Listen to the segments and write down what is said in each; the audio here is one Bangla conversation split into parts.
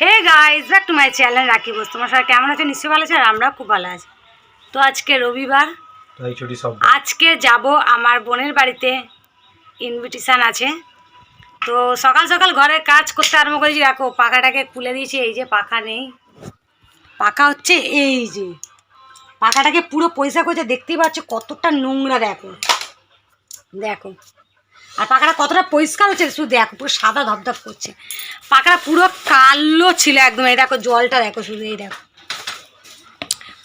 Hey guys back to my channel Rakhi Bose তোমার সবাই কেমন আছে? নিশ্চয়ই ভালো আছে আর আমরা খুব ভালো আছি। তো আজকে রবিবার। আজকে যাব আমার বোনের বাড়িতে। ইনভিটেশান আছে। তো সকাল সকাল ঘরে কাজ করতে আরম্ভ করেছি। দেখো পাখাটাকে খুলে দিয়েছি। এই যে পাখা নেই। পাখা হচ্ছে এই যে। পাখাটাকে পুরো পয়সা করছে। দেখতেই পাচ্ছ কতটা নোংরা দেখো। দেখো। আর পাখাটা কতটা পরিষ্কার হচ্ছে শুধু দেখো পুরো সাদা ধপধপ করছে। পাখাটা পুরো কালো ছিল একদম এই দেখো জলটা দেখো শুধু এই দেখো।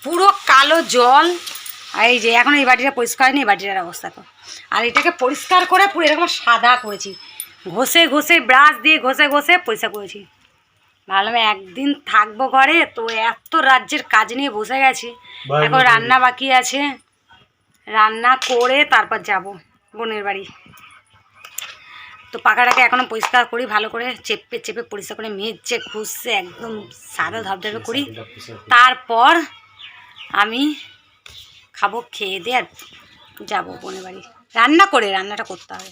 পুরো কালো জল আর এই যে এখন এই বাটিটা পরিষ্কার হয়নি এই বাটিটার অবস্থা তো। আর এটাকে পরিষ্কার করে পুরো এরকম সাদা করেছি। ঘষে ঘষে ব্রাশ দিয়ে ঘষে ঘষে পরিষ্কার করেছি। ভাবলাম একদিন থাকব ঘরে তো এত রাজ্যের কাজ নিয়ে বসে গেছি। এখন রান্না বাকি আছে। রান্না করে তারপর যাব বোনের বাড়ি। তো পাখাটাকে এখনও পরিষ্কার করি, ভালো করে চেপে চেপে পরিষ্কার করে মেজছে, ঘুষছে, একদম সাদা ধপধপে করি। তারপর আমি খাব, খেয়ে দিয়ে আর যাব বোনের বাড়ি। রান্না করে, রান্নাটা করতে হবে।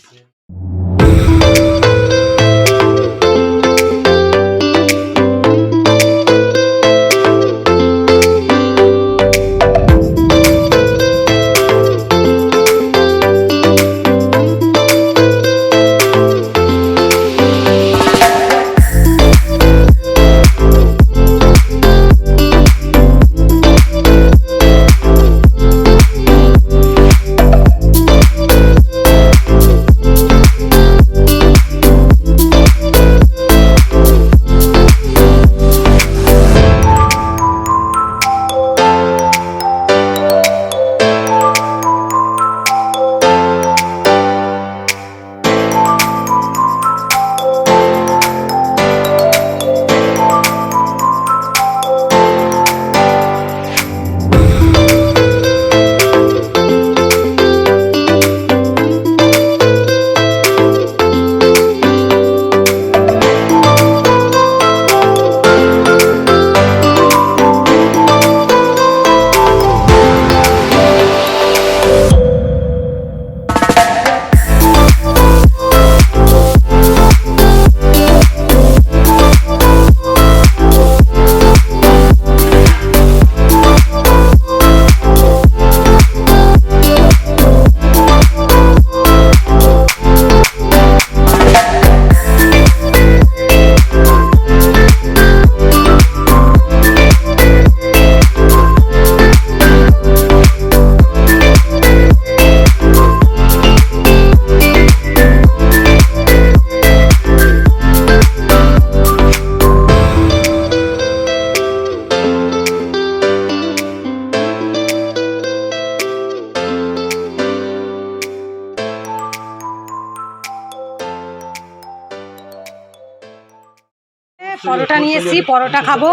পরোটা নিয়ে এসেছি পরোটা খাব।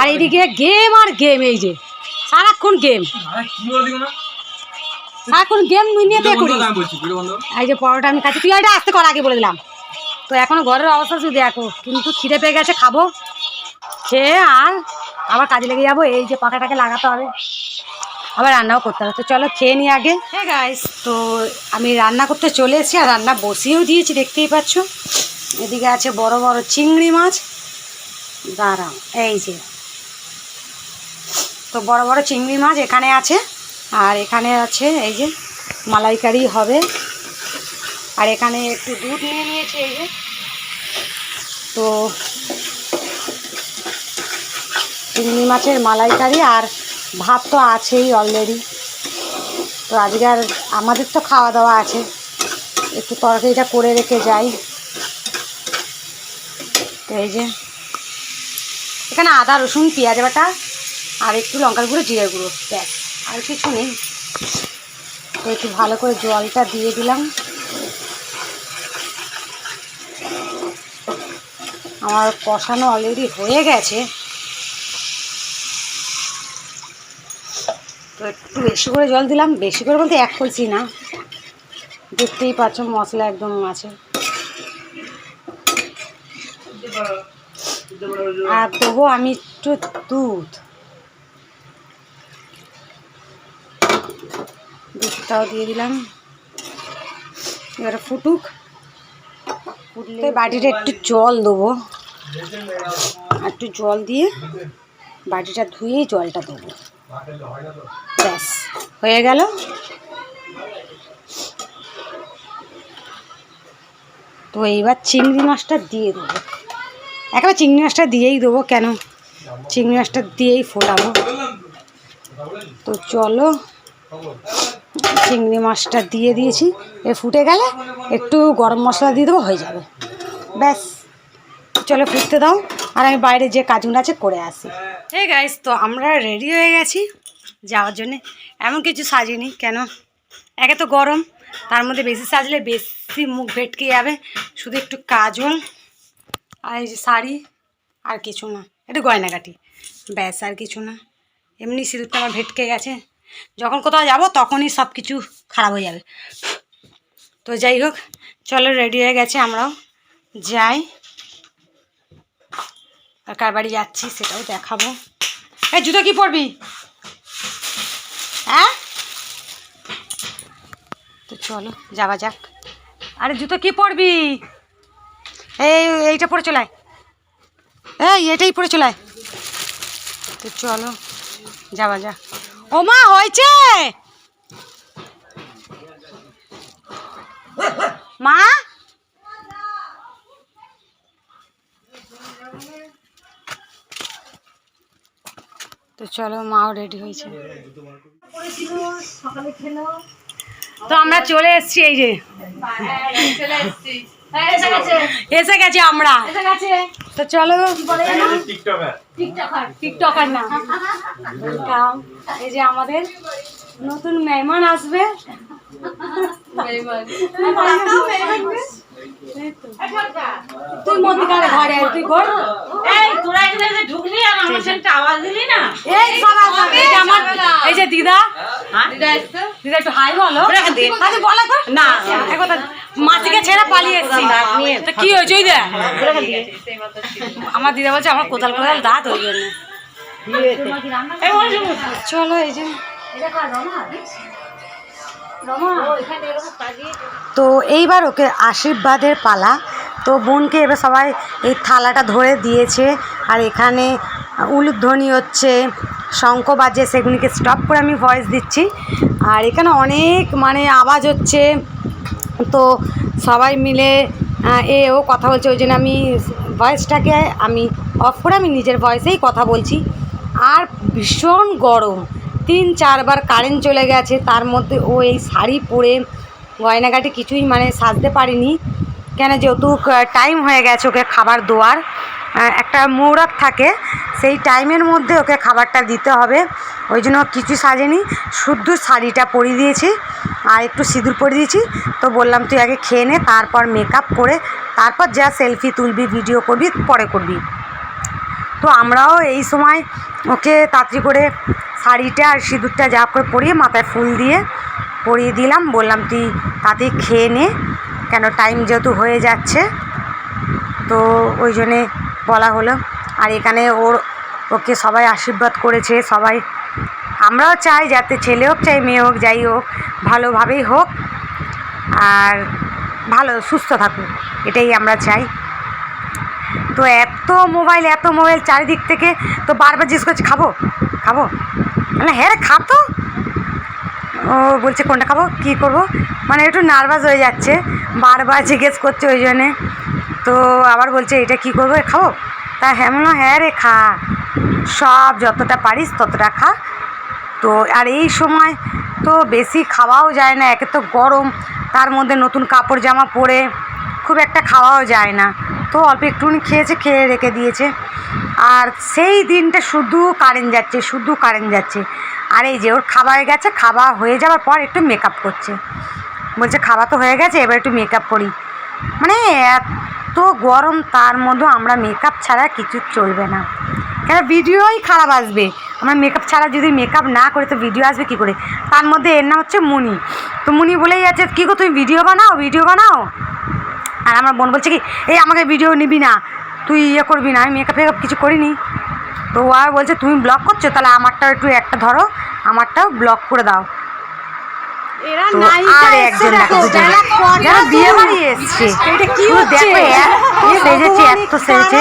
আর এদিকে গেম আর গেম এই যে। সারাক্ষণ গেম সারাক্ষণ গেম নিয়ে করি এই যে পরোটা আমি খাচ্ছি। তুই এটা আসতে কর আগে বলে দিলাম। তো এখনও ঘরের অবস্থা শুধু দেখো কিন্তু খিদে পেয়ে গেছে খাব। খেয়ে আর আবার কাজে লেগে যাব এই যে পাখাটাকে লাগাতে হবে। আবার রান্নাও করতে হবে। তো চলো খেয়ে নিই আগে। হ্যাঁ গাইস তো আমি রান্না করতে চলে এসেছি আর রান্না বসিয়েও দিয়েছি দেখতেই পাচ্ছ। এদিকে আছে বড় বড় চিংড়ি মাছ। দাঁড়াও, এই যে। তো বড় বড় চিংড়ি মাছ এখানে আছে, আর এখানে আছে এই যে মালাইকারি হবে। আর এখানে একটু দুধ নিয়ে নিয়েছে এই যে। তো চিংড়ি মাছের মালাইকারি আর ভাত তো আছেই অলরেডি তো আজকে আর আমাদের তো খাওয়া দাওয়া আছে। একটু তরকারিটা করে রেখে যাই। তো এই যে এখানে আদা, রসুন, পেঁয়াজ বাটা আর একটু লঙ্কার গুঁড়ো, জিরে গুঁড়ো, ব্যাস। আর কিছু নেই। তো একটু ভালো করে জলটা দিয়ে দিলাম। আমার কষানো অলরেডি হয়ে গেছে। তো একটু বেশি করে জল দিলাম। বেশি করে বলতে এক কলসি না। দেখতেই পাচ্ছ মশলা একদম আছে। আর দেবো আমি একটু দুধ। দুধটাও দিয়ে দিলাম। এবারে ফুটুক। ফুটলে বাটিটা একটু জল দেবো। একটু জল দিয়ে বাটিটা ধুয়ে জলটা দেবো। ব্যাস, হয়ে গেল। তো এইবার চিংড়ি মাছটা দিয়ে দেবো। একেবারে চিংড়ি মাছটা দিয়েই দেবো কেন? চিংড়ি মাছটা দিয়েই ফোটাবো। তো চলো, চিংড়ি মাছটা দিয়ে দিয়েছি। এ ফুটে গেলে একটু গরম মশলা দিয়ে দেবো, হয়ে যাবে। ব্যাস, চলো ফুটতে দাও। আর আমি বাইরে যে কাজগুলো আছে করে আসি। এই গাইস তো আমরা রেডি হয়ে গেছি যাওয়ার জন্যে। এমন কিছু সাজিনি, কেন? একে তো গরম, তার মধ্যে বেশি সাজলে বেশি মুখ ভেটকে যাবে। শুধু একটু কাজল। আর এই যে শাড়ি, আর কিছু না। একটু গয়নাগাটি। ব্যাস, আর কিছু না। এমনি সিঁদুরটা আমার ভেটকে গেছে। যখন কোথাও যাব, তখনই সব কিছু খারাপ হয়ে যাবে। তো যাই হোক, চলো রেডি হয়ে গেছে আমরাও। যাই। আর কার বাড়ি যাচ্ছি সেটাও দেখাবো। এই জুতো কি পরবি? হ্যাঁ তো চলো, যাওয়া যাক। আরে জুতো কি পরবি? এই এইটা পরে চলায় এই, এটাই পরে চলায় তো চলো, যাওয়া যা ও মা, হয়েছে! মা? তো চলো, মাও রেডি হয়েছে। তো আমরা চলে এসছি এই যে। এসে গেছি আমরা। তো চলো টিকটকার। না. এই যে আমাদের নতুন মেহমান আসবে। তুই মধ্যিখানে ঘরে আয়, তুই ঘর এই তোরা এখানে যে ঢুকলি আর আমার সাথে আওয়াজ দিলি না এই যে আমার এই যে দিদা হ্যাঁ? দিদা একটু হাই বলো আরে বলা তো না মাসিকে ছেড়ে পালিয়ে এসেছি তো কি হয়েছে ওই দেখ আমার দিদা বলছে আমার কোদাল কোদাল দাঁত ওই জন্য। চলো এই যে তো এইবার ওকে আশীর্বাদের পালা। তো বোনকে এবার সবাই এই থালাটা ধরে দিয়েছে। আর এখানে উলুধ্বনি হচ্ছে, শঙ্খ বাজে সেগুলিকে স্টপ করে আমি ভয়েস দিচ্ছি। আর এখানে অনেক মানে আওয়াজ হচ্ছে। তো সবাই মিলে এ ও কথা বলছে, ওই জন্য আমি ভয়েসটাকে আমি অফ করে আমি নিজের ভয়েসেই কথা বলছি। আর ভীষণ গরম। তিন চারবার কারেন্ট চলে গেছে, তার মধ্যে ও এই শাড়ি পরে গয়নাগাটি কিছুই মানে সাজতে পারিনি। কেন যেহেতু টাইম হয়ে গেছে ওকে খাবার দেওয়ার একটা মৌরাত থাকে, সেই টাইমের মধ্যে ওকে খাবারটা দিতে হবে। ওই জন্য কিছু সাজেনি, শুদ্ধ শাড়িটা পরিয়ে দিয়েছি, আর একটু সিঁদুর পরে দিয়েছি। তো বললাম, তুই আগে খেয়ে নে, তারপর মেকআপ করে, তারপর যা সেলফি তুলবি ভিডিও করবি, পরে করবি। তো আমরাও এই সময় ওকে তাড়াতাড়ি করে শাড়িটা আর সিঁদুরটা যা করে পরিয়ে মাথায় ফুল দিয়ে পরিয়ে দিলাম। বললাম, তুই তাতে খেয়ে নে। কেন টাইম যেহেতু হয়ে যাচ্ছে। তো ওই জন্যে বলা হলো। আর এখানে ওর, ওকে সবাই আশীর্বাদ করেছে, সবাই। আমরাও চাই, যাতে ছেলে হোক চাই, মেয়ে হোক, যাই হোক, ভালোভাবেই হোক। আর ভালো, সুস্থ থাকুক, এটাই আমরা চাই। তো এত মোবাইল এত মোবাইল চারিদিক থেকে, তো বারবার জিজ্ঞেস করছে, খাব? খাব? মানে হ্যাঁ খা তো। ও বলছে, কোনটা খাব? কী করব? মানে একটু নার্ভাস হয়ে যাচ্ছে, বারবার জিজ্ঞেস করছে ওই জন্যে। তো আবার বলছে, এটা কী করব? খাব? তা হ্যাঁ বললাম হ্যাঁ রে, খা। সব যতটা পারিস ততটা খা। তো আর এই সময় তো বেশি খাওয়াও যায় না, একে তো গরম। তার মধ্যে নতুন কাপড় জামা পরে খুব একটা খাওয়াও যায় না। তো অল্প একটুখানি খেয়েছে, খেয়ে রেখে দিয়েছে। আর সেই দিনটা শুধু কারেন্ট যাচ্ছে, শুধু কারেন্ট যাচ্ছে। আর এই যে ওর হয়ে গেছে, খাওয়া হয়ে যাওয়ার পর একটু মেকআপ করছে। বলছে, খাওয়া তো হয়ে গেছে, এবার একটু মেকআপ করি। মানে এত গরম, তার মধ্যে আমরা মেকআপ ছাড়া কিছু চলবে না। কেন, ভিডিওই খারাপ আসবে। আমরা মেকআপ ছাড়া যদি মেকআপ না করে, তো ভিডিও আসবে কি করে? তার মধ্যে এর নাম হচ্ছে মুনি। তো মুনি বলেই যাচ্ছে, কী গো, তুমি ভিডিও বানাও ভিডিও বানাও? আর আমার বোন বলছে কি এই আমাকে ভিডিও নিবি না তুই ইয়ে করবি না আমি মেকআপ ফেকআপ কিছু করিনি। তো ও আর বলছে তুমি ব্লগ করছ তাহলে আমারটাও একটু একটা ধরো আমারটাও ব্লগ করে দাও। আর একজন যারা বিয়ে বাড়ি এসছে? দেখো সেজেছে এত সেজেছে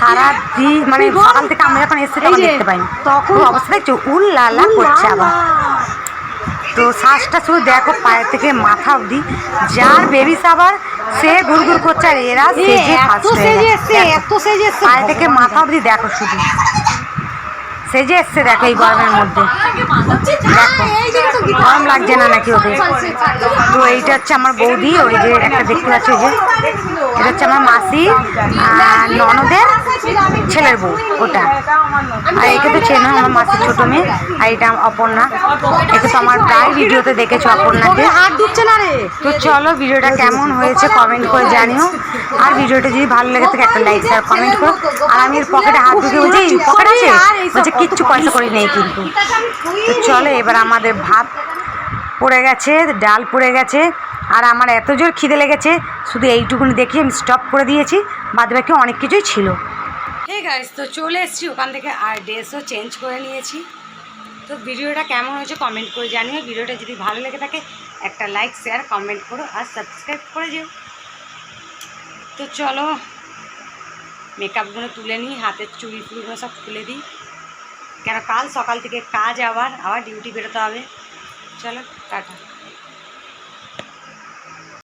সারা দিন মানে সকাল থেকে আমরা যখন এসেছি তখন দেখতে পাইনি। তখন- অবস্থা দেখছ উল লালা করছে আবার। তো শ্বাসটা শুধু দেখো পায়ের থেকে মাথা অবধি। যার বেবি সাবার সে গুড়গুড় করছে আর এরা সেজে এসছে পায়ে থেকে মাথা অবধি দেখো শুধু। সেজে এসছে দেখো এই গরমের মধ্যে। দেখো গরম লাগছে না নাকি ওদের? তো এইটা হচ্ছে আমার বৌদি ওই যে একটা দেখতে পাচ্ছি যে। এটা হচ্ছে আমার মাসি আর ননদের। ছেলের বউ, ওটা। আর একে তো চেনো, আমার মাসির ছোট মেয়ে, আর এটা অপর্ণা। একে তো আমার প্রায় ভিডিওতে দেখেছ অপর্ণাকে। তো চলো, ভিডিওটা কেমন হয়েছে কমেন্ট করে জানিও। আর ভিডিওটা যদি ভালো লেগে থাকে, একটা লাইক আর কমেন্ট করো। আর আমি এর পকেটে হাত ঢুকে বলছি পকেট আছে? বলছে, কিচ্ছু পয়সা করে নেই কিন্তু। তো চলো, এবার আমাদের ভাত পড়ে গেছে, ডাল পড়ে গেছে। আর আমার এত জোর খিদে লেগেছে, শুধু এইটুকুনি দেখি আমি স্টপ করে দিয়েছি। বাদ বাকি অনেক কিছুই ছিল। হে গাইস তো চলে এসেছি। ওখান থেকে আর ড্রেসও চেঞ্জ করে নিয়েছি। তো ভিডিওটা কেমন হয়েছে কমেন্ট করে জানিও। ভিডিওটা যদি ভালো লেগে থাকে, একটা লাইক শেয়ার কমেন্ট করো আর সাবস্ক্রাইব করে যেও। তো চলো মেকআপগুলো তুলে নিই, হাতের চুড়ি ফুড়িগুলো সব খুলে দিই। কেন কাল সকাল থেকে কাজ আবার আবার ডিউটি বেরোতে হবে। চলো, টাটা।